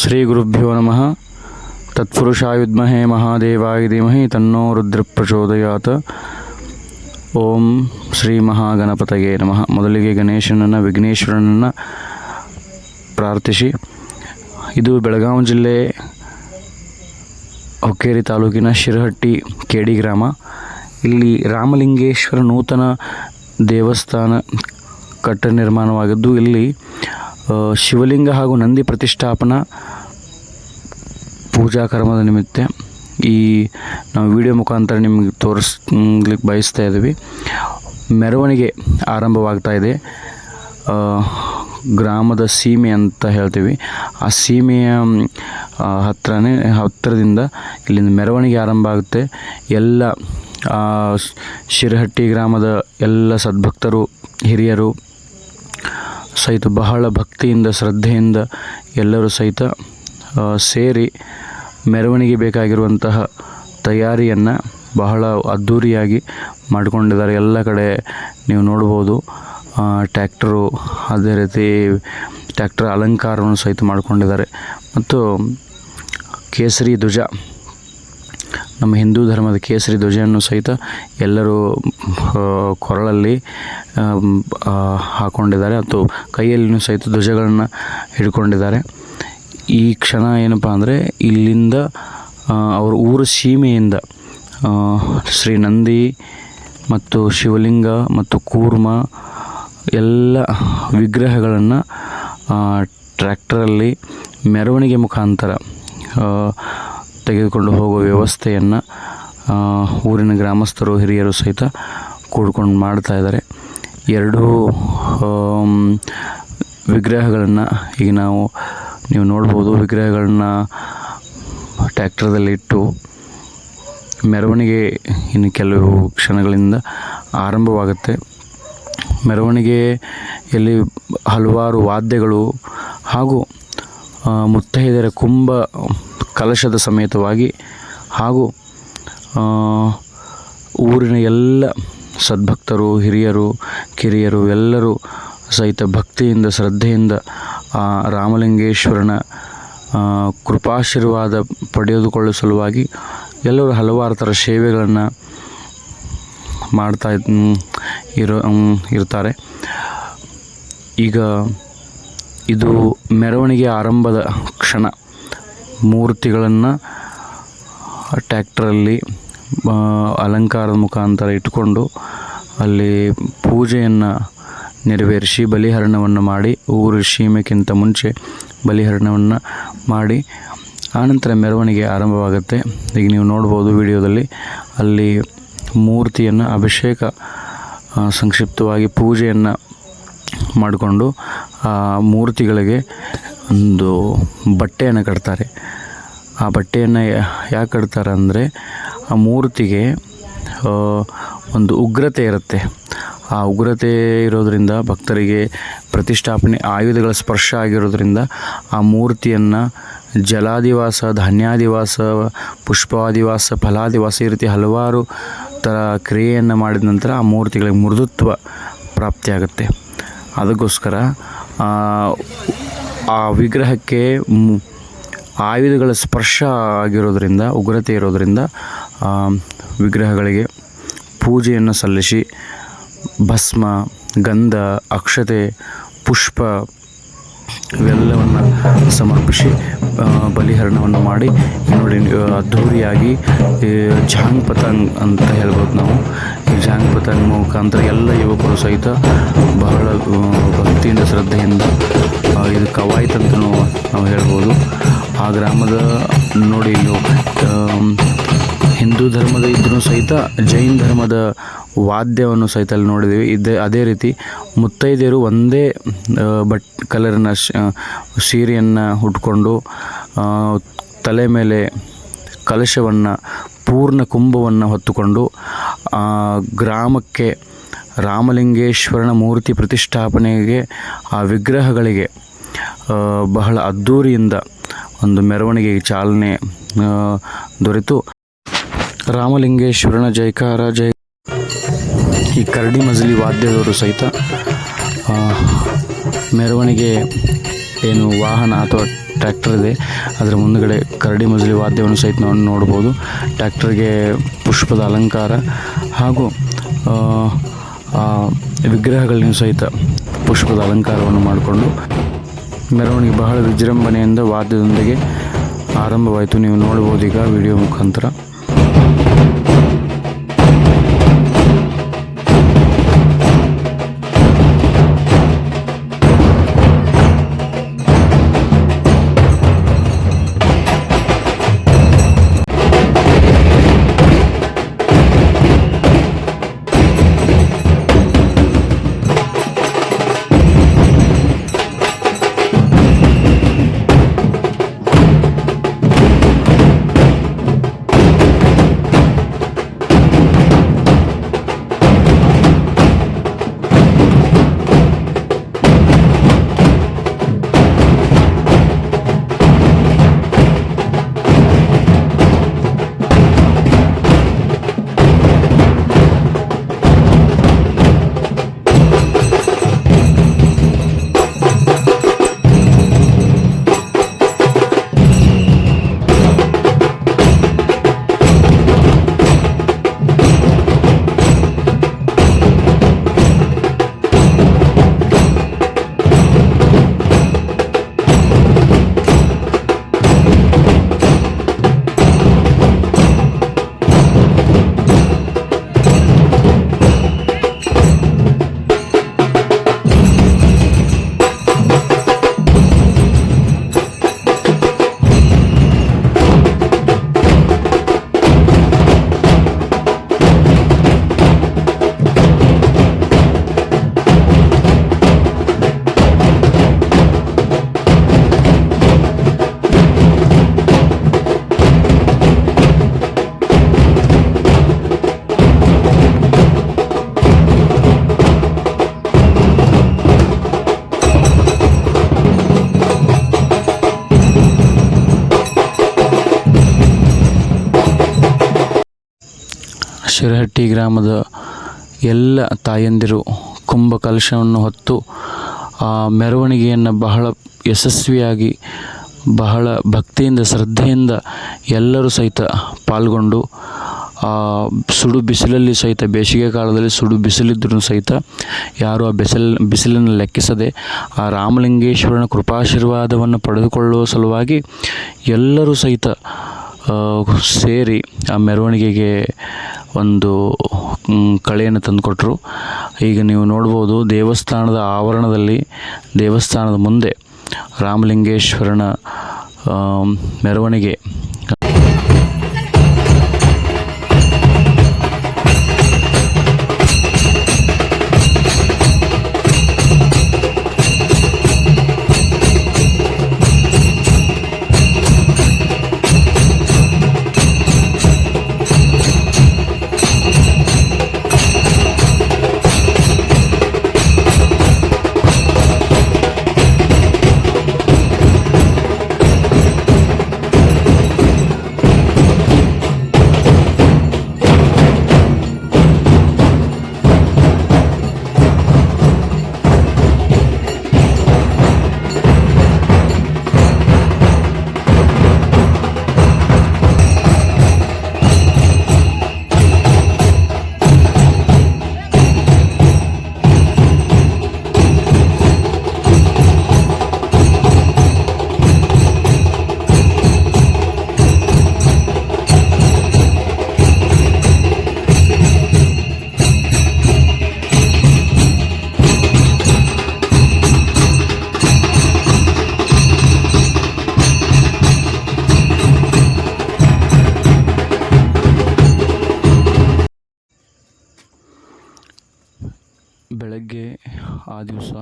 ಶ್ರೀ ಗುರುಭ್ಯೋ ನಮಃ. ತತ್ಪುರುಷಾಯುದ್ಮಹೇ ಮಹಾದೇವಾಯ ಧೀಮಹಿ ತನ್ನೋ ರುದ್ರ ಪ್ರಚೋದಯಾತ್ ಓಂ ಶ್ರೀ ಮಹಾಗಣಪತಯೇ ನಮಃ. ಮೊದಲಿಗೆ ಗಣೇಶನನ್ನು, ವಿಘ್ನೇಶ್ವರನನ್ನು ಪ್ರಾರ್ಥಿಸಿ. ಇದು ಬೆಳಗಾವಿ ಜಿಲ್ಲೆ ಹೊಕ್ಕೇರಿ ತಾಲೂಕಿನ ಶಿರಹಟ್ಟಿ, ಕೇಡಿ ಗ್ರಾಮ. ಇಲ್ಲಿ ರಾಮಲಿಂಗೇಶ್ವರ ನೂತನ ದೇವಸ್ಥಾನ ಕಟ್ಟ ನಿರ್ಮಾಣವಾಗಿದ್ದು, ಇಲ್ಲಿ ಶಿವಲಿಂಗ ಹಾಗೂ ನಂದಿ ಪ್ರತಿಷ್ಠಾಪನಾ ಪೂಜಾ ಕರ್ಮದ ನಿಮಿತ್ತ ಈ ನಾವು ವಿಡಿಯೋ ಮುಖಾಂತರ ನಿಮಗೆ ತೋರಿಸ್ಲಿಕ್ಕೆ ಬಯಸ್ತಾ ಇದ್ದೀವಿ. ಮೆರವಣಿಗೆ ಆರಂಭವಾಗ್ತಾ ಇದೆ. ಗ್ರಾಮದ ಸೀಮೆ ಅಂತ ಹೇಳ್ತೀವಿ. ಆ ಸೀಮೆಯ ಹತ್ರನೇ, ಹತ್ತಿರದಿಂದ ಇಲ್ಲಿಂದ ಮೆರವಣಿಗೆ ಆರಂಭ ಆಗುತ್ತೆ. ಎಲ್ಲ ಶಿರಹಟ್ಟಿ ಗ್ರಾಮದ ಎಲ್ಲ ಸದ್ಭಕ್ತರು, ಹಿರಿಯರು ಸಹಿತ ಬಹಳ ಭಕ್ತಿಯಿಂದ, ಶ್ರದ್ಧೆಯಿಂದ ಎಲ್ಲರೂ ಸಹಿತ ಸೇರಿ ಮೆರವಣಿಗೆ ಬೇಕಾಗಿರುವಂತಹ ತಯಾರಿಯನ್ನು ಬಹಳ ಅದ್ಧೂರಿಯಾಗಿ ಮಾಡಿಕೊಂಡಿದ್ದಾರೆ. ಎಲ್ಲ ಕಡೆ ನೀವು ನೋಡ್ಬೋದು ಟ್ಯಾಕ್ಟ್ರು ಅದೇ ರೀತಿ ಟ್ಯಾಕ್ಟರ್ ಅಲಂಕಾರವನ್ನು ಸಹಿತ ಮಾಡಿಕೊಂಡಿದ್ದಾರೆ. ಮತ್ತು ಕೇಸರಿ ಧ್ವಜ ನಮ್ಮ ಹಿಂದೂ ಧರ್ಮದ ಕೇಸರಿ ಧ್ವಜವನ್ನು ಸಹಿತ ಎಲ್ಲರೂ ಕೊರಳಲ್ಲಿ ಹಾಕೊಂಡಿದ್ದಾರೆ. ಮತ್ತು ಕೈಯಲ್ಲಿಯೂ ಸಹಿತ ಧ್ವಜಗಳನ್ನು ಹಿಡ್ಕೊಂಡಿದ್ದಾರೆ. ಈ ಕ್ಷಣ ಏನಪ್ಪ ಅಂದರೆ, ಇಲ್ಲಿಂದ ಅವರ ಊರು ಸೀಮೆಯಿಂದ ಶ್ರೀ ನಂದಿ ಮತ್ತು ಶಿವಲಿಂಗ ಮತ್ತು ಕೂರ್ಮ ಎಲ್ಲ ವಿಗ್ರಹಗಳನ್ನು ಟ್ರ್ಯಾಕ್ಟರಲ್ಲಿ ಮೆರವಣಿಗೆ ಮುಖಾಂತರ ತೆಗೆದುಕೊಂಡು ಹೋಗುವ ವ್ಯವಸ್ಥೆಯನ್ನು ಊರಿನ ಗ್ರಾಮಸ್ಥರು, ಹಿರಿಯರು ಸಹಿತ ಕೂಡ್ಕೊಂಡು ಮಾಡ್ತಾ ಇದ್ದಾರೆ. ಎರಡೂ ವಿಗ್ರಹಗಳನ್ನು ಈಗ ನಾವು, ನೀವು ನೋಡ್ಬೋದು, ವಿಗ್ರಹಗಳನ್ನು ಟ್ಯಾಕ್ಟರ್ದಲ್ಲಿಟ್ಟು ಮೆರವಣಿಗೆ ಇನ್ನು ಕೆಲವು ಕ್ಷಣಗಳಿಂದ ಆರಂಭವಾಗುತ್ತೆ. ಮೆರವಣಿಗೆಯಲ್ಲಿ ಹಲವಾರು ವಾದ್ಯಗಳು ಹಾಗೂ ಮುತ್ತೈದೆಯರ ಕುಂಭ ಕಲಶದ ಸಮೇತವಾಗಿ ಹಾಗೂ ಊರಿನ ಎಲ್ಲ ಸದ್ಭಕ್ತರು, ಹಿರಿಯರು, ಕಿರಿಯರು ಎಲ್ಲರೂ ಸಹಿತ ಭಕ್ತಿಯಿಂದ, ಶ್ರದ್ಧೆಯಿಂದ, ಆ, ರಾಮಲಿಂಗೇಶ್ವರನ ಕೃಪಾಶೀರ್ವಾದ ಪಡೆದುಕೊಳ್ಳುವ ಸಲುವಾಗಿ ಎಲ್ಲರೂ ಹಲವಾರು ಥರ ಸೇವೆಗಳನ್ನು ಮಾಡ್ತಾ ಇರೋ ಇರ್ತಾರೆ. ಈಗ ಇದು ಮೆರವಣಿಗೆ ಆರಂಭದ ಕ್ಷಣ. ಮೂರ್ತಿಗಳನ್ನು ಟ್ಯಾಕ್ಟ್ರಲ್ಲಿ ಅಲಂಕಾರದ ಮುಖಾಂತರ ಇಟ್ಟುಕೊಂಡು ಅಲ್ಲಿ ಪೂಜೆಯನ್ನು ನೆರವೇರಿಸಿ ಬಲಿಹರಣವನ್ನು ಮಾಡಿ, ಊರು ಸೀಮೆಕ್ಕಿಂತ ಮುಂಚೆ ಬಲಿಹರಣವನ್ನು ಮಾಡಿ, ಆನಂತರ ಮೆರವಣಿಗೆ ಆರಂಭವಾಗುತ್ತೆ. ಈಗ ನೀವು ನೋಡ್ಬೋದು ವಿಡಿಯೋದಲ್ಲಿ ಅಲ್ಲಿ ಮೂರ್ತಿಯನ್ನು ಅಭಿಷೇಕ ಸಂಕ್ಷಿಪ್ತವಾಗಿ ಪೂಜೆಯನ್ನು ಮಾಡಿಕೊಂಡು, ಆ, ಮೂರ್ತಿಗಳಿಗೆ ಒಂದು ಬಟ್ಟೆಯನ್ನು ಕಟ್ತಾರೆ. ಆ ಬಟ್ಟೆಯನ್ನು ಯಾಕೆ ಕಟ್ತಾರೆ ಅಂದರೆ ಆ ಮೂರ್ತಿಗೆ ಒಂದು ಉಗ್ರತೆ ಇರುತ್ತೆ. ಆ ಉಗ್ರತೆ ಇರೋದರಿಂದ ಭಕ್ತರಿಗೆ ಪ್ರತಿಷ್ಠಾಪನೆ, ಆಯುಧಗಳ ಸ್ಪರ್ಶ ಆಗಿರೋದ್ರಿಂದ ಆ ಮೂರ್ತಿಯನ್ನು ಜಲಾದಿವಾಸ, ಧಾನ್ಯಾದಿವಾಸ, ಪುಷ್ಪಾದಿವಾಸ, ಫಲಾದಿವಾಸ ಈ ರೀತಿ ಹಲವಾರು ಥರ ಕ್ರಿಯೆಯನ್ನು ಮಾಡಿದ ನಂತರ ಆ ಮೂರ್ತಿಗಳಿಗೆ ಮೃದುತ್ವ ಪ್ರಾಪ್ತಿಯಾಗುತ್ತೆ. ಅದಕ್ಕೋಸ್ಕರ ಆ, ವಿಗ್ರಹಕ್ಕೆ ಆಯುಧಗಳ ಸ್ಪರ್ಶ ಆಗಿರೋದರಿಂದ ಉಗ್ರತೆ ಇರೋದರಿಂದ ವಿಗ್ರಹಗಳಿಗೆ ಪೂಜೆಯನ್ನು ಸಲ್ಲಿಸಿ ಭಸ್ಮ ಗಂಧ ಅಕ್ಷತೆ ಪುಷ್ಪ ಇವೆಲ್ಲವನ್ನು ಸಮರ್ಪಿಸಿ ಬಲಿಹರಣವನ್ನು ಮಾಡಿ, ನೋಡಿ ಅದ್ಧೂರಿಯಾಗಿ ಜಾಂಗ್ ಪತಂಗ್ ಅಂತ ಹೇಳ್ಬೋದು ನಾವು. ಈ ಜಾಂಗ್ ಪತಂಗ್ ಮುಖಾಂತರ ಎಲ್ಲ ಯುವಕರು ಸಹಿತ ಬಹಳ ಭಕ್ತಿಯಿಂದ, ಶ್ರದ್ಧೆಯಿಂದ ಇದು ಕವಾಯತ್ ಅಂತ ನಾವು ಹೇಳ್ಬೋದು. ಆ ಗ್ರಾಮದ, ನೋಡಿ ಇಲ್ಲಿ ಹಿಂದೂ ಧರ್ಮದ ಇದ್ರೂ ಸಹಿತ ಜೈನ್ ಧರ್ಮದ ವಾದ್ಯವನ್ನು ಸಹಿತ ಅಲ್ಲಿ ನೋಡಿದ್ದೀವಿ ಇದೇ, ಅದೇ ರೀತಿ ಮುತ್ತೈದೆಯರು ಒಂದೇ ಬಟ್, ಕಲರಿನ ಸೀರೆಯನ್ನು ಉಟ್ಕೊಂಡು ತಲೆ ಮೇಲೆ ಕಲಶವನ್ನು, ಪೂರ್ಣ ಕುಂಭವನ್ನು ಹೊತ್ತುಕೊಂಡು ಗ್ರಾಮಕ್ಕೆ ರಾಮಲಿಂಗೇಶ್ವರನ ಮೂರ್ತಿ ಪ್ರತಿಷ್ಠಾಪನೆಗೆ, ಆ ವಿಗ್ರಹಗಳಿಗೆ ಬಹಳ ಅದ್ಧೂರಿಯಿಂದ ಒಂದು ಮೆರವಣಿಗೆಗೆ ಚಾಲನೆ ದೊರೆತು. ರಾಮಲಿಂಗೇಶ್ವರನ ಜೈಕಾರ ಜೈ ಈ ಕರಡಿ ಮಜಲಿ ವಾದ್ಯದವರು ಸಹಿತ ಮೆರವಣಿಗೆ ಏನು ವಾಹನ ಅಥವಾ ಟ್ರ್ಯಾಕ್ಟರ್ ಇದೆ, ಅದರ ಮುಂದುಗಡೆ ಕರಡಿ ಮಜಲಿ ವಾದ್ಯವನ್ನು ಸಹಿತ ನಾವು ನೋಡ್ಬೋದು. ಟ್ರ್ಯಾಕ್ಟರ್ಗೆ ಪುಷ್ಪದ ಅಲಂಕಾರ ಹಾಗೂ ವಿಗ್ರಹಗಳನ್ನು ಸಹಿತ ಪುಷ್ಪದ ಅಲಂಕಾರವನ್ನು ಮಾಡಿಕೊಂಡು ಮೆರವಣಿಗೆ ಬಹಳ ವಿಜೃಂಭಣೆಯಿಂದ ವಾದ್ಯದೊಂದಿಗೆ ಆರಂಭವಾಯಿತು. ನೀವು ನೋಡ್ಬೋದು ಈಗ ವಿಡಿಯೋ ಮುಖಾಂತರ. ಶಿರಹಟ್ಟಿ ಗ್ರಾಮದ ಎಲ್ಲ ತಾಯಂದಿರು ಕುಂಭ ಕಲಶವನ್ನು ಹೊತ್ತು ಆ ಮೆರವಣಿಗೆಯನ್ನು ಬಹಳ ಯಶಸ್ವಿಯಾಗಿ, ಬಹಳ ಭಕ್ತಿಯಿಂದ, ಶ್ರದ್ಧೆಯಿಂದ ಎಲ್ಲರೂ ಸಹಿತ ಪಾಲ್ಗೊಂಡು ಸುಡು ಬಿಸಿಲಲ್ಲಿ ಸಹಿತ, ಬೇಸಿಗೆ ಕಾಲದಲ್ಲಿ ಸುಡು ಬಿಸಿಲಿದ್ದರೂ ಸಹಿತ ಯಾರು ಆ ಬಿಸಿಲು, ಬಿಸಿಲನ್ನು ಲೆಕ್ಕಿಸದೆ, ಆ ರಾಮಲಿಂಗೇಶ್ವರನ ಕೃಪಾಶೀರ್ವಾದವನ್ನು ಪಡೆದುಕೊಳ್ಳುವ ಸಲುವಾಗಿ ಎಲ್ಲರೂ ಸಹಿತ ಸೇರಿ ಆ ಮೆರವಣಿಗೆಗೆ ಒಂದು ಕಳೆಯನ್ನು ತಂದುಕೊಟ್ರು. ಈಗ ನೀವು ನೋಡ್ಬೋದು ದೇವಸ್ಥಾನದ ಆವರಣದಲ್ಲಿ ದೇವಸ್ಥಾನದ ಮುಂದೆ ರಾಮಲಿಂಗೇಶ್ವರನ ಮೆರವಣಿಗೆ. ದಿವಸ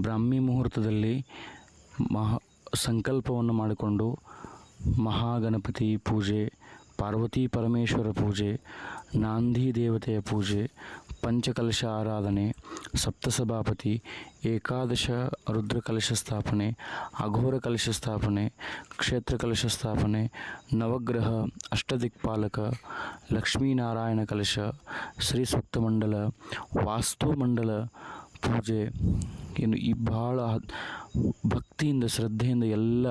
ಬ್ರಾಹ್ಮಿ ಮುಹೂರ್ತದಲ್ಲಿ ಮಹಾ ಸಂಕಲ್ಪವನ್ನು ಮಾಡಿಕೊಂಡು ಮಹಾಗಣಪತಿ ಪೂಜೆ, ಪಾರ್ವತಿ ಪರಮೇಶ್ವರ ಪೂಜೆ, ನಾಂದಿ ದೇವತೆಯ ಪೂಜೆ, ಪಂಚಕಲಶ ಆರಾಧನೆ, ಸಪ್ತಸಭಾಪತಿ, ಏಕಾದಶ ರುದ್ರ ಕಲಶ ಸ್ಥಾಪನೆ, ಅಘೋರ ಕಲಶ ಸ್ಥಾಪನೆ, ಕ್ಷೇತ್ರ ಕಲಶ ಸ್ಥಾಪನೆ, ನವಗ್ರಹ, ಅಷ್ಟದಿಕ್ಪಾಲಕ, ಲಕ್ಷ್ಮೀನಾರಾಯಣ ಕಲಶ, ಶ್ರೀ ಸೂಕ್ತ ಮಂಡಲ ವಾಸ್ತು ಮಂಡಲ ಪೂಜೆ ಏನು ಈ ಭಾಳ ಭಕ್ತಿಯಿಂದ, ಶ್ರದ್ಧೆಯಿಂದ ಎಲ್ಲ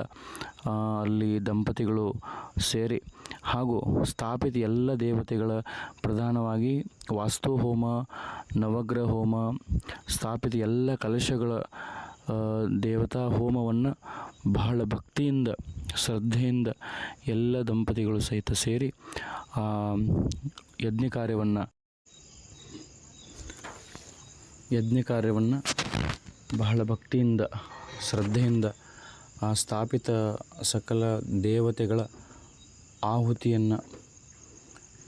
ಅಲ್ಲಿ ದಂಪತಿಗಳು ಸೇರಿ ಹಾಗೂ ಸ್ಥಾಪಿತ ಎಲ್ಲ ದೇವತೆಗಳ ಪ್ರಧಾನವಾಗಿ ವಾಸ್ತು ಹೋಮ ನವಗ್ರಹ ಹೋಮ ಸ್ಥಾಪಿತ ಎಲ್ಲ ಕಲಶಗಳ ದೇವತಾ ಹೋಮವನ್ನು ಬಹಳ ಭಕ್ತಿಯಿಂದ, ಶ್ರದ್ಧೆಯಿಂದ ಎಲ್ಲ ದಂಪತಿಗಳು ಸಹಿತ ಸೇರಿ ಯಜ್ಞ ಕಾರ್ಯವನ್ನು ಯಜ್ಞ ಕಾರ್ಯವನ್ನು ಬಹಳ ಭಕ್ತಿಯಿಂದ, ಶ್ರದ್ಧೆಯಿಂದ ಆ ಸ್ಥಾಪಿತ ಸಕಲ ದೇವತೆಗಳ ಆಹುತಿಯನ್ನು,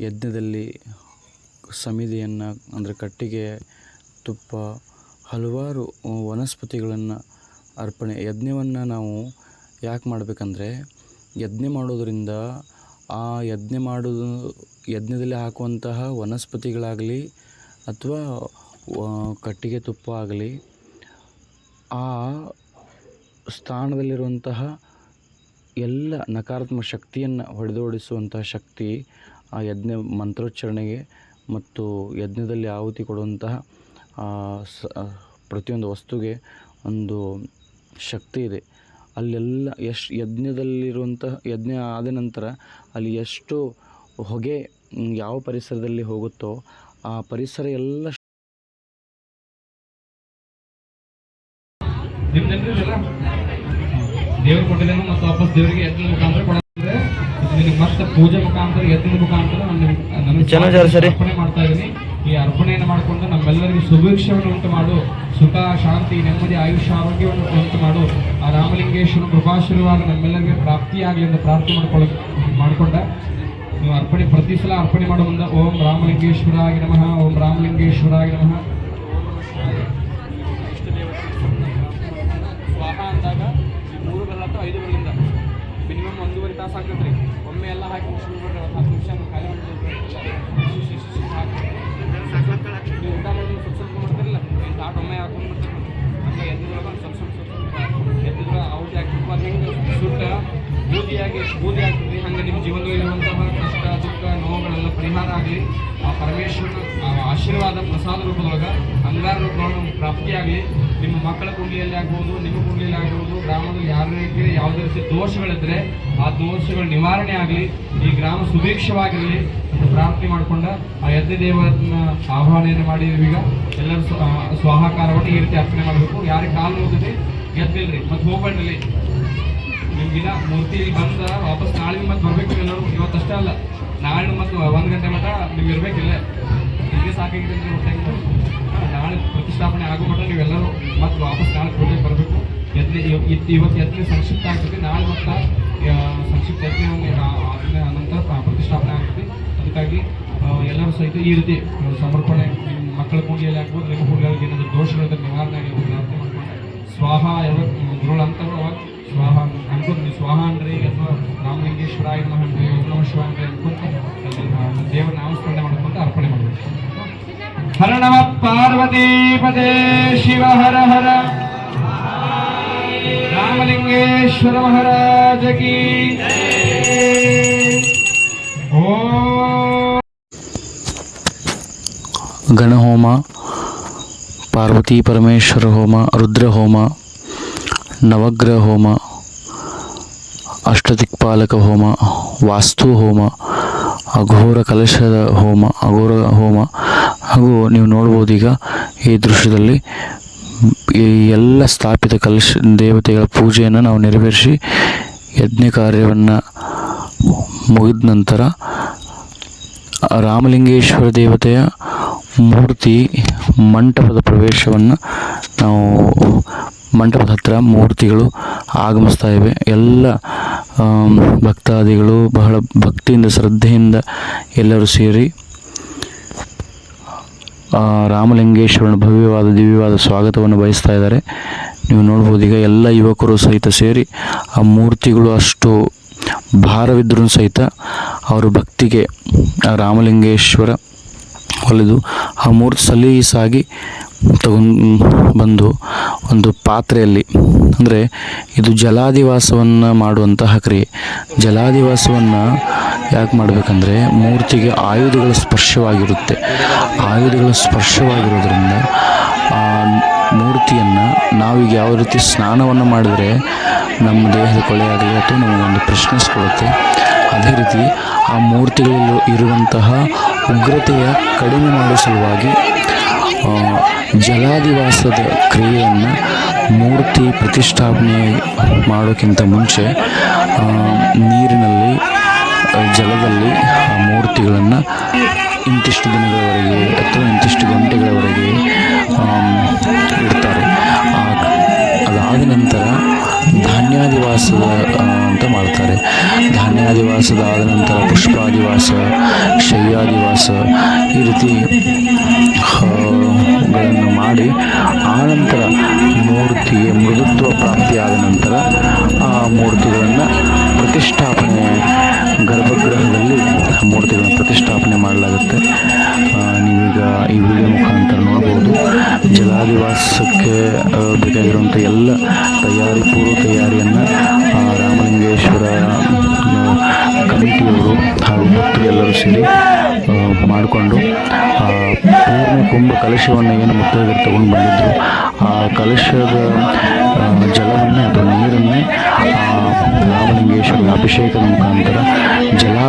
ಯಜ್ಞದಲ್ಲಿ ಸಮಿದೆಯನ್ನು, ಅಂದರೆ ಕಟ್ಟಿಗೆ, ತುಪ್ಪ, ಹಲವಾರು ವನಸ್ಪತಿಗಳನ್ನು ಅರ್ಪಣೆ, ಯಜ್ಞವನ್ನು ನಾವು ಯಾಕೆ ಮಾಡಬೇಕಂದ್ರೆ, ಯಜ್ಞ ಮಾಡೋದರಿಂದ ಆ ಯಜ್ಞ ಮಾಡೋದು, ಯಜ್ಞದಲ್ಲಿ ಹಾಕುವಂತಹ ವನಸ್ಪತಿಗಳಾಗಲಿ ಅಥವಾ ಕಟ್ಟಿಗೆ ತುಪ್ಪ ಆಗಲಿ, ಆ ಸ್ಥಾನದಲ್ಲಿರುವಂತಹ ಎಲ್ಲ ನಕಾರಾತ್ಮಕ ಶಕ್ತಿಯನ್ನು ಹೊಡೆದೋಡಿಸುವಂತಹ ಶಕ್ತಿ, ಆ ಯಜ್ಞ ಮಂತ್ರೋಚ್ಚರಣೆಗೆ ಮತ್ತು ಯಜ್ಞದಲ್ಲಿ ಆಹುತಿ ಕೊಡುವಂತಹ ಸ ಪ್ರತಿಯೊಂದು ವಸ್ತುಗೆ ಒಂದು ಶಕ್ತಿ ಇದೆ. ಅಲ್ಲೆಲ್ಲ ಎಷ್ಟು ಯಜ್ಞದಲ್ಲಿರುವಂತಹ, ಯಜ್ಞ ಆದ ನಂತರ ಅಲ್ಲಿ ಎಷ್ಟು ಹೊಗೆ ಯಾವ ಪರಿಸರದಲ್ಲಿ ಹೋಗುತ್ತೋ, ಆ ಪರಿಸರ ಎಲ್ಲ ದೇವರಿಗೆ ಯತ್ನ ಮುಖಾಂತರ ಕೊಡಂದ್ರೆ ನಿಮಗೆ ಮತ್ತೆ ಪೂಜೆ ಮುಖಾಂತರ ಯತ್ನ ಮುಖಾಂತರ ನಾನು ನನ್ನ ಚೆನ್ನಾಗಿ ಸರಿ. ಅರ್ಪಣೆ ಮಾಡ್ತಾ ಇದ್ದೀನಿ. ಈ ಅರ್ಪಣೆಯನ್ನು ಮಾಡಿಕೊಂಡು ನಮ್ಮೆಲ್ಲರಿಗೂ ಸುಭಿಕ್ಷವನ್ನು ಉಂಟು ಮಾಡು. ಸುಖ ಶಾಂತಿ ನೆಮ್ಮದಿ ಆಯುಷ್ಯ ಆರೋಗ್ಯವನ್ನು ಉಂಟು ಮಾಡು. ಆ ರಾಮಲಿಂಗೇಶ್ವರ ಕೃಪಾಶೀರ್ವಾದ ನಮ್ಮೆಲ್ಲರಿಗೆ ಪ್ರಾಪ್ತಿಯಾಗಲಿ ಅಂತ ಪ್ರಾರ್ಥನೆ ಮಾಡ್ಕೊಳ್ಳಿ ಮಾಡಿಕೊಂಡ. ನೀವು ಅರ್ಪಣೆ ಪ್ರತಿ ಸಲ ಅರ್ಪಣೆ ಮಾಡೋ ಮುಂದೆ ಓಂ ರಾಮಲಿಂಗೇಶ್ವರಾಯ ನಮಃ ಓಂ ರಾಮಲಿಂಗೇಶ್ವರಾಯ ನಮಃ. ಸ್ವಾಹ ಅಂದಾಗ ಮೂರು ಬೆಲ್ಲ ಅಥವಾ ಐದು ಬೆಲ್ಲಿಂದ ಒಂದೂವರೆ ರೀ ಒಮ್ಮೆ ಎಲ್ಲ ಹಾಕಿ ಮುಗಿಸ್ಬಿಡ್ರಿ ಒಂದು ಹತ್ತು ನಿಮಿಷ ಖಾಲಿ ಮಾಡಿ ನೀವು ಊಟ ಮಾಡೋದು ಸ್ವಲ್ಪ ಸ್ವಲ್ಪ ಮಾಡ್ತಿರಲ್ಲ ಏನು ಒಮ್ಮೆ ಹಾಕೊಂಡು ಬಿಡ್ತಾರೆ ಹಂಗೆ ಎದ್ದಿದ್ರೊಳಗೆ ಸ್ವಲ್ಪ ಸ್ವಲ್ಪ ಸ್ವಲ್ಪ ಎದ್ದಿದ್ರೆ ಔಟ್ ಅದು ಹಿಂಗೆ ಸುಟ್ಟ, ಬೂದಿಯಾಗಿ ಬೂದಿ ಆಗ್ತದೆ ಹಂಗೆ ನಿಮ್ಮ ಜೀವನದಲ್ಲಿರುವಂತಹ ಕಷ್ಟ, ದುಃಖ, ನೋವುಗಳೆಲ್ಲ ಪರಿಹಾರ ಆಗಲಿ. ಆ ಪರಮೇಶ್ವರನ ಆ ಆಶೀರ್ವಾದ ಪ್ರಸಾದ ರೂಪದೊಳಗೆ, ಅಂಗಾರ ರೂಪದೊಳಗೆ ನಮ್ಗೆ ಪ್ರಾಪ್ತಿಯಾಗಲಿ. ನಿಮ್ಮ ಮಕ್ಕಳ ಕುಂಡ್ಲಿಯಲ್ಲಿ ಆಗ್ಬೋದು, ನಿಮ್ಮ ಕುಂಡ್ಲಿಯಲ್ಲಿ ಆಗ್ಬೋದು, ಗ್ರಾಮದಲ್ಲಿ ಯಾರಿಗೆ ಯಾವುದೇ ರೀತಿ ದೋಷಗಳಿದ್ರೆ ಆ ದೋಷಗಳು ನಿವಾರಣೆ ಆಗಲಿ, ಈ ಗ್ರಾಮ ಸುಭಿಕ್ಷವಾಗಿರಲಿ ಅಂತ ಪ್ರಾರ್ಥನೆ ಮಾಡಿಕೊಂಡ ಆ ಯಜ್ಞ ದೇವರನ್ನ ಆಹ್ವಾನೆಯನ್ನು ಮಾಡಿದೀವಿ ಈಗ ಎಲ್ಲರೂ ಸ್ವಾಹಾಕಾರವನ್ನು ಈ ರೀತಿ ಅರ್ಪಣೆ ಮಾಡಬೇಕು. ಯಾರಿಗೆ ಕಾಲು ಹೋಗುತ್ತೆ ಎದ್ದಿಲ್ರಿ ಮತ್ತೆ ಹೋಗ್ಬೇಡ್ರಿ ನಿಮ್ಗಿನ ಮೂರ್ತಿ ಬಂದ ವಾಪಸ್ ನಾಳೆ ಮತ್ತೆ ಬರ್ಬೇಕು ಎಲ್ಲರೂ. ಇವತ್ತಷ್ಟೇ ಅಲ್ಲ ನಾಳೆ ಮತ್ತು ಒಂದು ಗಂಟೆ ಮಟ್ಟ ನೀವು ಇರ್ಬೇಕಿಲ್ಲ. ಇಲ್ಲಿ ಸಾಕಾಗಿದೆ ಹಾ, ನಾಳೆ ಪ್ರತಿಷ್ಠಾಪನೆ ಆಗೋ ಮಟ್ಟ ನೀವೆಲ್ಲರೂ ಮತ್ತೆ ವಾಪಸ್ ನಾಳೆ ಪೂಜೆಗೆ ಬರಬೇಕು. ಯತ್ನ ಇತ್ತು ಇತ್- ಇವತ್ತು ಯತ್ನ ಸಂಕ್ಷಿಪ್ತ ಆಗ್ತದೆ. ನಾಳೆ ಮತ್ತೆ ಸಂಕ್ಷಿಪ್ತ ಯತ್ನ ನಂತರ ಪ್ರತಿಷ್ಠಾಪನೆ ಆಗ್ತದೆ. ಅದಕ್ಕಾಗಿ ಎಲ್ಲರೂ ಸಹಿತ ಈ ರೀತಿ ಸಮರ್ಪಣೆ ಮಕ್ಕಳ ಕೂಡಿಯಲ್ಲಿ ಆಗ್ಬೋದು ನಿಮ್ಮ ಕೂಡಿಯಲ್ಲಿ ಏನಾದರೂ ದೋಷಗಳಿದ್ರೆ ನಿವಾರಣೆ ಆಗಿರ್ಬೋದು ಪ್ರಾರ್ಥನೆ ಸ್ವಾಹ ಯಾವಾಗ ಗುರುಗಳು ಅಂತಾರೆ ಸ್ವಾಹ ಅನ್ಕೊಂಡು ನೀವು ಸ್ವಾಹ ಈಗ ಅಥವಾ ರಾಮಲಿಂಗೇಶ್ವರ ನಮಃ ಅಂದ್ರೆ ಓಂ ನಮಃ ಶಿವಾಯ ಅಂದ್ರೆ ಅನ್ಕೊಂತ ದೇವರ ನಾಮಸ್ಮರಣೆ ಮಾಡ್ಕೊಂತ ಅರ್ಪಣೆ ಮಾಡಬೇಕು. ಹರ ನಮ ಪಾರ್ವತಿ ಪದೇ ಶಿವ ಹರ ಹರ ರಾಮಲಿಂಗೇಶ್ವರ ಮಹಾರಾಜ ಕಿ ಓಂ ಗಣಹೋಮ ಪಾರ್ವತಿ ಪರಮೇಶ್ವರ ಹೋಮ ರುದ್ರ ಹೋಮ ನವಗ್ರಹ ಹೋಮ ಅಷ್ಟದಿಕ್ಪಾಲಕ ಹೋಮ, ವಾಸ್ತು ಹೋಮ, ಅಘೋರ ಕಲಶದ ಹೋಮ, ಅಘೋರ ಹೋಮ. ಹಾಗೂ ನೀವು ನೋಡ್ಬೋದು ಈಗ ಈ ದೃಶ್ಯದಲ್ಲಿ ಈ ಎಲ್ಲ ಸ್ಥಾಪಿತ ಕಲಶ, ದೇವತೆಗಳ ಪೂಜೆಯನ್ನು ನಾವು ನೆರವೇರಿಸಿ ಯಜ್ಞ ಕಾರ್ಯವನ್ನು ಮುಗಿದ ನಂತರ ರಾಮಲಿಂಗೇಶ್ವರ ದೇವತೆಯ ಮೂರ್ತಿ ಮಂಟಪದ ಪ್ರವೇಶವನ್ನು ನಾವು ಮಂಟಪದ ಹತ್ತಿರ ಮೂರ್ತಿಗಳು ಆಗಮಿಸ್ತಾ ಇವೆ. ಎಲ್ಲ ಭಕ್ತಾದಿಗಳು ಬಹಳ ಭಕ್ತಿಯಿಂದ, ಶ್ರದ್ಧೆಯಿಂದ ಎಲ್ಲರೂ ಸೇರಿ ರಾಮಲಿಂಗೇಶ್ವರನ ಭವ್ಯವಾದ, ದಿವ್ಯವಾದ ಸ್ವಾಗತವನ್ನು ಬಯಸ್ತಾ ಇದ್ದಾರೆ. ನೀವು ನೋಡ್ಬೋದು ಈಗ ಎಲ್ಲ ಯುವಕರು ಸಹಿತ ಸೇರಿ ಆ ಮೂರ್ತಿಗಳು ಅಷ್ಟು ಭಾರವಿದ್ರೂ ಸಹಿತ ಅವರು ಭಕ್ತಿಗೆ ರಾಮಲಿಂಗೇಶ್ವರ ಒಲಿದು ಆ ಮೂರ್ತಿ ಸಲೀಸಾಗಿ ತಗೊಂಡು ಬಂದು ಒಂದು ಪಾತ್ರೆಯಲ್ಲಿ, ಅಂದರೆ ಇದು ಜಲಾದಿವಾಸವನ್ನು ಮಾಡುವಂತಹ ಕ್ರಿಯೆ. ಜಲಾದಿವಾಸವನ್ನು ಯಾಕೆ ಮಾಡಬೇಕಂದ್ರೆ ಮೂರ್ತಿಗೆ ಆಯುಧಗಳ ಸ್ಪರ್ಶವಾಗಿರುತ್ತೆ. ಆಯುಧಗಳ ಸ್ಪರ್ಶವಾಗಿರೋದ್ರಿಂದ ಆ ಮೂರ್ತಿಯನ್ನು ನಾವೀಗ ಯಾವ ರೀತಿ ಸ್ನಾನವನ್ನು ಮಾಡಿದರೆ ನಮ್ಮ ದೇಹದ ಕೊಳೆಯಾಗಲಿ ಅಥವಾ ನಮಗೊಂದು ಫ್ರೆಶ್ನೆಸ್ ಕೊಡುತ್ತೆ, ಅದೇ ರೀತಿ ಆ ಮೂರ್ತಿಗಳಲ್ಲಿ ಇರುವಂತಹ ಉಗ್ರತೆಯ ಕಡಿಮೆ ಮಾಡುವ ಸಲುವಾಗಿ ಜಲಾದಿವಾಸದ ಕ್ರಿಯೆಯನ್ನು ಮೂರ್ತಿ ಪ್ರತಿಷ್ಠಾಪನೆ ಮಾಡೋಕ್ಕಿಂತ ಮುಂಚೆ ನೀರಿನಲ್ಲಿ ಜಲದಲ್ಲಿ ಆ ಮೂರ್ತಿಗಳನ್ನು ಇಂತಿಷ್ಟು ದಿನಗಳವರೆಗೆ ಅಥವಾ ಇಂತಿಷ್ಟು ಗಂಟೆಗಳವರೆಗೆ ಇಡ್ತಾರೆ. ಅದಾದ ನಂತರ ಧಾನ್ಯಾದಿವಾಸದ ಆ, ಅಂತ ಮಾಡ್ತಾರೆ. ಧಾನ್ಯಾದಿವಾಸದ ಆದ ನಂತರ ಪುಷ್ಪಾದಿವಾಸ ಶಯ್ಯಾದಿವಾಸ ಈ ರೀತಿ ಏನು ತಗೊಂಡು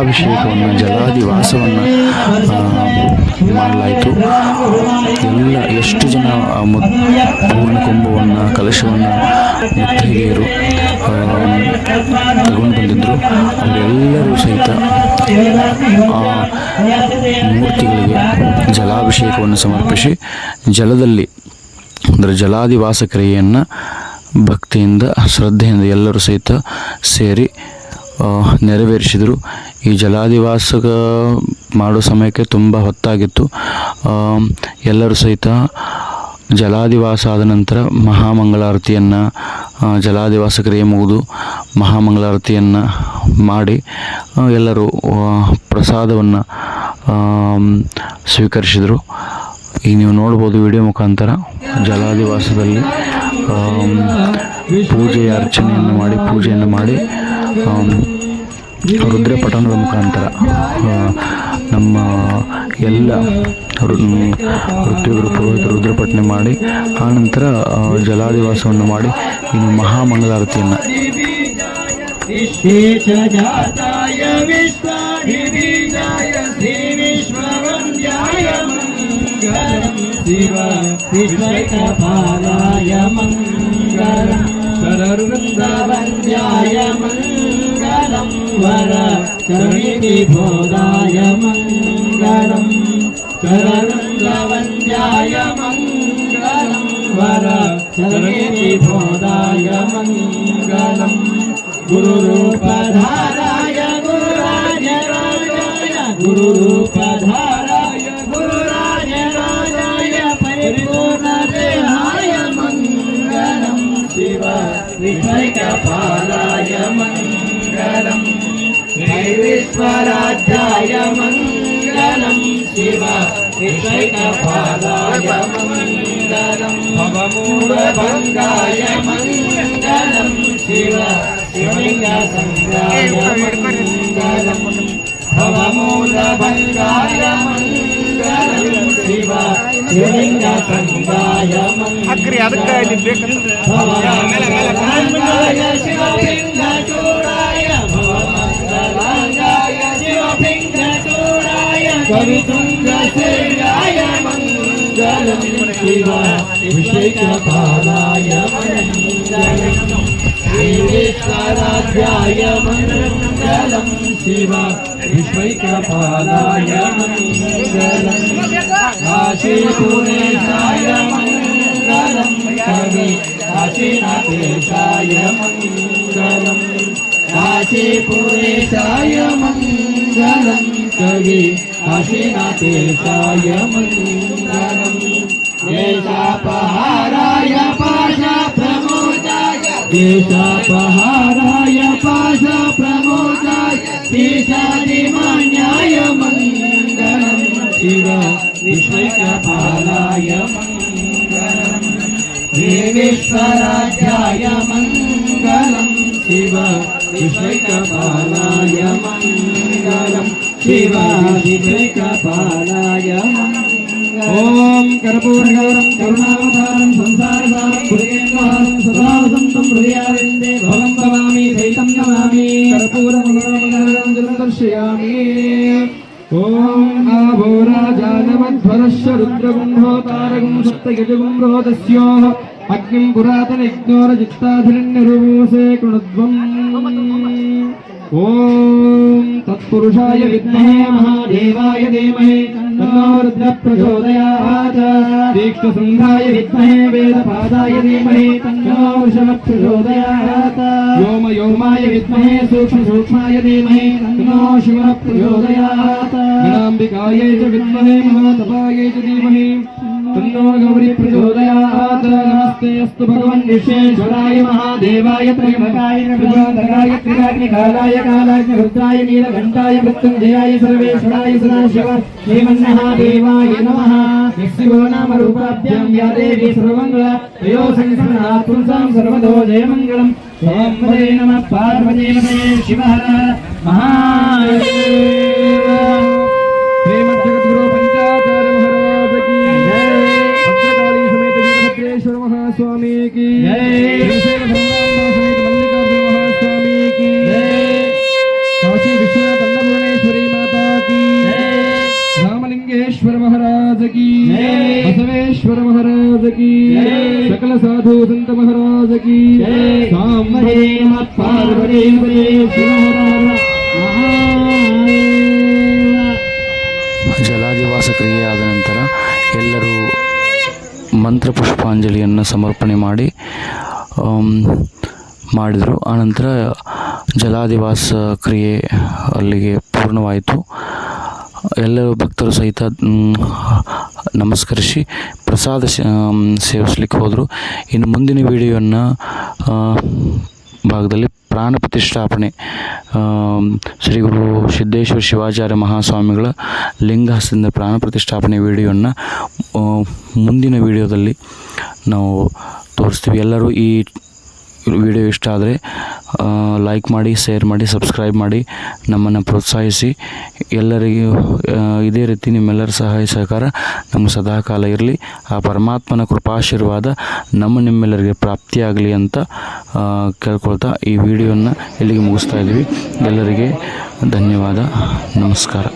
ಜಲಾಭಿಷೇಕವನ್ನು ಜಲಾದಿವಾಸವನ್ನು ಮಾಡಲಾಯಿತು. ಎಲ್ಲ, ಎಷ್ಟು ಜನ ಪೂರ್ಣ ಕುಂಭವನ್ನು, ಕಲಶವನ್ನು ಮುತ್ತೈದೆಯರು ತಗೊಂಡು ಬಂದಿದ್ದರು ಅವರೆಲ್ಲರೂ ಸಹಿತ ಆ ಮೂರ್ತಿಗಳಿಗೆ ಜಲಾಭಿಷೇಕವನ್ನು ಸಮರ್ಪಿಸಿ, ಜಲದಲ್ಲಿ, ಅಂದರೆ ಜಲಾದಿವಾಸ ಕ್ರಿಯೆಯನ್ನು ಭಕ್ತಿಯಿಂದ, ಶ್ರದ್ಧೆಯಿಂದ ಎಲ್ಲರೂ ಸಹಿತ ಸೇರಿ ನೆರವೇರಿಸಿದರು. ಈ ಜಲಾದಿವಾಸ ಮಾಡೋ ಸಮಯಕ್ಕೆ ತುಂಬ ಹೊತ್ತಾಗಿತ್ತು. ಎಲ್ಲರೂ ಸಹಿತ ಜಲಾದಿವಾಸ ಆದ ನಂತರ ಮಹಾಮಂಗಳಾರತಿಯನ್ನು ಜಲಾದಿವಾಸ ಕ್ರಿಯೆ ಮುಗಿದು ಮಹಾಮಂಗಳಾರತಿಯನ್ನು ಮಾಡಿ ಎಲ್ಲರೂ ಪ್ರಸಾದವನ್ನು ಸ್ವೀಕರಿಸಿದರು. ಈಗ ನೀವು ನೋಡ್ಬೋದು ವಿಡಿಯೋ ಮುಖಾಂತರ ಜಲಾದಿವಾಸದಲ್ಲಿ ಪೂಜೆ ಅರ್ಚನೆಯನ್ನು ಮಾಡಿ, ಪೂಜೆಯನ್ನು ಮಾಡಿ ರುದ್ರ ಪಠಣದ ಮುಖಾಂತರ ನಮ್ಮ ಎಲ್ಲ ರು- ಪೂರ್ವ ರುದ್ರಪಠಣೆ ಮಾಡಿ ಆನಂತರ ಜಲಾದಿವಾಸವನ್ನು ಮಾಡಿ ಇನ್ನು ಮಹಾಮಂಗಳಾರತಿಯನ್ನು शिव विश्वकपालाय मङ्गलम् शरवृन्दवन्द्याय मङ्गलम् वर शरणितिबोधाय मङ्गलम् शरवृन्दवन्द्याय मङ्गलम् वर शरणितिबोधाय मङ्गलम् गुरुरूपधाराय गुरुराजराजाय गुरुरूपधाराय विश्वराजाय मङ्गलं शिव विषयपालाय मङ्गलं भवमूलभङ्गाय मङ्गलं शिव शिवलिङ्गसङ्गाय मङ्गलं भवमूलभङ्गाय मङ्गलं शिव शिवलिङ्गसङ्गाय मङ्गलं भवमूलभङ्गाय शिवलिङ्ग शिवलिङ्गचूडाय कवितुङ्गसेव्याय मङ्गलम् शिव विषयकपालाय मङ्गलम् श्रीविश्वराध्याय मङ्गलम् शिव विश्वैकपालाय मङ्गलम् काशीपुरेशाय मङ्गलम् कवि काशीनाथेशाय मङ्गलम् काशीपुरेशाय मङ्गलम् कवि काशीनाथेशाय मङ्गलम् देशापहाराय पाशप्रमोदाय देशापहाराय पाशप्रमोदाय देशादिमान्याय मङ्गलम् शिव विश्वकपालाय मङ्गलम् देवेश्वराध्याय मङ्गलम् शिव विश्वकपालाय मङ्गलम् శివాదికపాలాయ ఓం కర్పూరగౌరం కరుణావతారం సంసారసారం పురిగేంద్రహారం సదావసంతం హృదయావిందే భవం భవామి సైతం నమామి కర్పూరమగరమగరం దురదర్శయామి ఓం ఆభోరాజానమధ్వరశ్చ రుద్రగుంభోతారగుం సప్తగజగుం రోదస్యోః అగ్నిం పురాతనయజ్ఞోరజిత్తాధిరన్యరూపే కృణుద్వం ॐ तत्पुरुषाय विद्महे महादेवाय धीमहि तन्नो रुद्रः प्रचोदयात् दीक्षसंघाय विद्महे वेदपादाय धीमहि तन्नो वृषभः प्रचोदयात् व्योम व्योमाय विद्महे सूक्ष्मसूक्ष्माय धीमहि तन्नो शिवः प्रचोदयात् गणाम्बिकायै च विद्महे, महातपायै च धीमहि तन्नो गौरी प्रचोदयात् नमः नमस्ते अस्तु भगवन् विश्वेश्वराय महादेवाय त्र्यम्बकाय त्रिपुरान्तकाय त्रिराग्निकालाय कालाग्नि रुद्राय नीलकण्ठाय मृत्युञ्जयाय सर्वेश्वराय सदाशिव श्रीमन्महादेवाय नमः यस्यो नाम रूपाभ्यां या देवी सर्वमङ्गल तयो संसरणात् पुंसां सर्वतो जयमङ्गलम् ॐ हरे नमः पार्वतीपते शिव हर ಸ್ವಾಮಿಗೆ ರಾಮಲಿಂಗೇಶ್ವರ ಬಸವೇಶ್ವರ ಮಹಾರಾಜ ಸಕಲ ಸಾಧು ಸಂತ ಮಹಾರಾಜ ಕಿ ಸಾಂಬರೇ ಪಾರ್ವರೇ ಆದ ನಂತರ ಎಲ್ಲರೂ ಮಂತ್ರ ಪುಷ್ಪಾಂಜಲಿಯನ್ನು ಸಮರ್ಪಣೆ ಮಾಡಿ ಮಾಡಿದರು. ಆನಂತರ ಜಲಾದಿವಾಸ ಕ್ರಿಯೆ ಅಲ್ಲಿಗೆ ಪೂರ್ಣವಾಯಿತು. ಎಲ್ಲರೂ ಭಕ್ತರು ಸಹಿತ ನಮಸ್ಕರಿಸಿ ಪ್ರಸಾದ ಸೇವಿಸ್ಲಿಕ್ಕೆ ಹೋದರು. ಇನ್ನು ಮುಂದಿನ ವಿಡಿಯೋವನ್ನು ಭಾಗದಲ್ಲಿ ಪ್ರಾಣ ಪ್ರತಿಷ್ಠಾಪನೆ ಶ್ರೀ ಗುರು ಸಿದ್ದೇಶ್ವರ ಶಿವಾಚಾರ್ಯ ಮಹಾಸ್ವಾಮಿಗಳ ಲಿಂಗ ಹಸ್ತದಿಂದ ಪ್ರಾಣ ಪ್ರತಿಷ್ಠಾಪನೆ ವಿಡಿಯೋವನ್ನು ಮುಂದಿನ ವಿಡಿಯೋದಲ್ಲಿ ನಾವು ತೋರಿಸ್ತೀವಿ. ಎಲ್ಲರೂ ಈ ವಿಡಿಯೋ ಇಷ್ಟ ಆದರೆ ಲೈಕ್ ಮಾಡಿ ಶೇರ್ ಮಾಡಿ ಸಬ್ಸ್ಕ್ರೈಬ್ ಮಾಡಿ, ನಮ್ಮನ್ನು ಪ್ರೋತ್ಸಾಹಿಸಿ. ಎಲ್ಲರಿಗೂ ಇದೇ ರೀತಿ ನಿಮ್ಮೆಲ್ಲರ ಸಹಾಯ ಸಹಕಾರ ನಮ್ಮ ಸದಾಕಾಲ ಇರಲಿ. ಆ ಪರಮಾತ್ಮನ ಕೃಪಾಶೀರ್ವಾದ ನಮ್ಮ ನಿಮ್ಮೆಲ್ಲರಿಗೆ ಪ್ರಾಪ್ತಿಯಾಗಲಿ ಅಂತ ಕೇಳ್ಕೊಳ್ತಾ ಈ ವಿಡಿಯೋನ ಇಲ್ಲಿಗೆ ಮುಗಿಸ್ತಾ ಇದ್ದೀವಿ. ಎಲ್ಲರಿಗೆ ಧನ್ಯವಾದ. ನಮಸ್ಕಾರ.